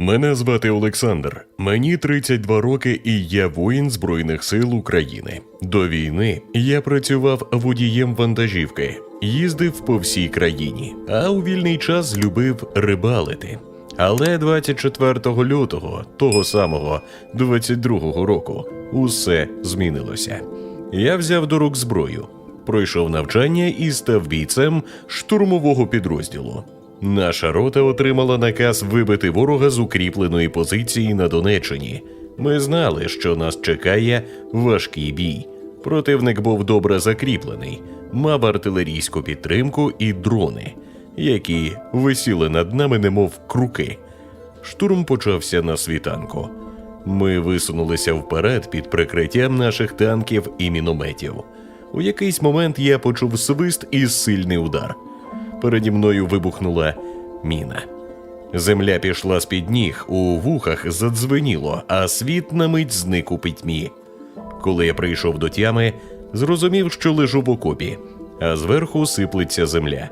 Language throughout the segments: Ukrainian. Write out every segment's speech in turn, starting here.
Мене звати Олександр. Мені 32 роки, і я воїн Збройних сил України. До війни я працював водієм вантажівки, їздив по всій країні, а у вільний час любив рибалити. Але 24 лютого, того самого 22-го року, усе змінилося. Я взяв до рук зброю, пройшов навчання і став бійцем штурмового підрозділу. Наша рота отримала наказ вибити ворога з укріпленої позиції на Донеччині. Ми знали, що нас чекає важкий бій. Противник був добре закріплений, мав артилерійську підтримку і дрони, які висіли над нами, немов круки. Штурм почався на світанку. Ми висунулися вперед під прикриттям наших танків і мінометів. У якийсь момент я почув свист і сильний удар. Переді мною вибухнула міна. Земля пішла з-під ніг, у вухах задзвеніло, а світ на мить зник у пітьмі. Коли я прийшов до тями, зрозумів, що лежу в окопі, а зверху сиплеться земля.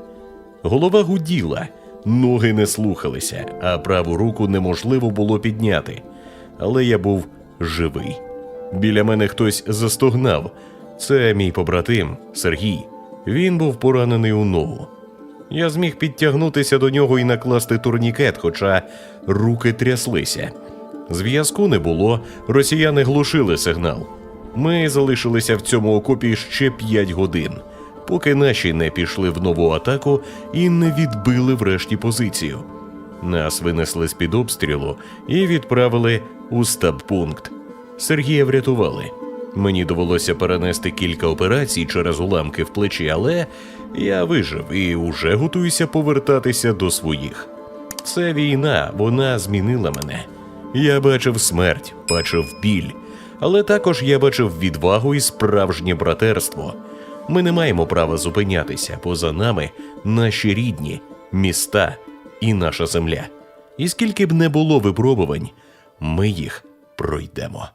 Голова гуділа, ноги не слухалися, а праву руку неможливо було підняти. Але я був живий. Біля мене хтось застогнав. Це мій побратим Сергій. Він був поранений у ногу. Я зміг підтягнутися до нього і накласти турнікет, хоча руки тряслися. Зв'язку не було, росіяни глушили сигнал. Ми залишилися в цьому окопі ще 5 годин, поки наші не пішли в нову атаку і не відбили врешті позицію. Нас винесли з-під обстрілу і відправили у стаб-пункт. Сергія врятували. Мені довелося перенести кілька операцій через уламки в плечі, але я вижив і уже готуюся повертатися до своїх. Це війна, вона змінила мене. Я бачив смерть, бачив біль, але також я бачив відвагу і справжнє братерство. Ми не маємо права зупинятися, поза нами наші рідні, міста і наша земля. І скільки б не було випробувань, ми їх пройдемо.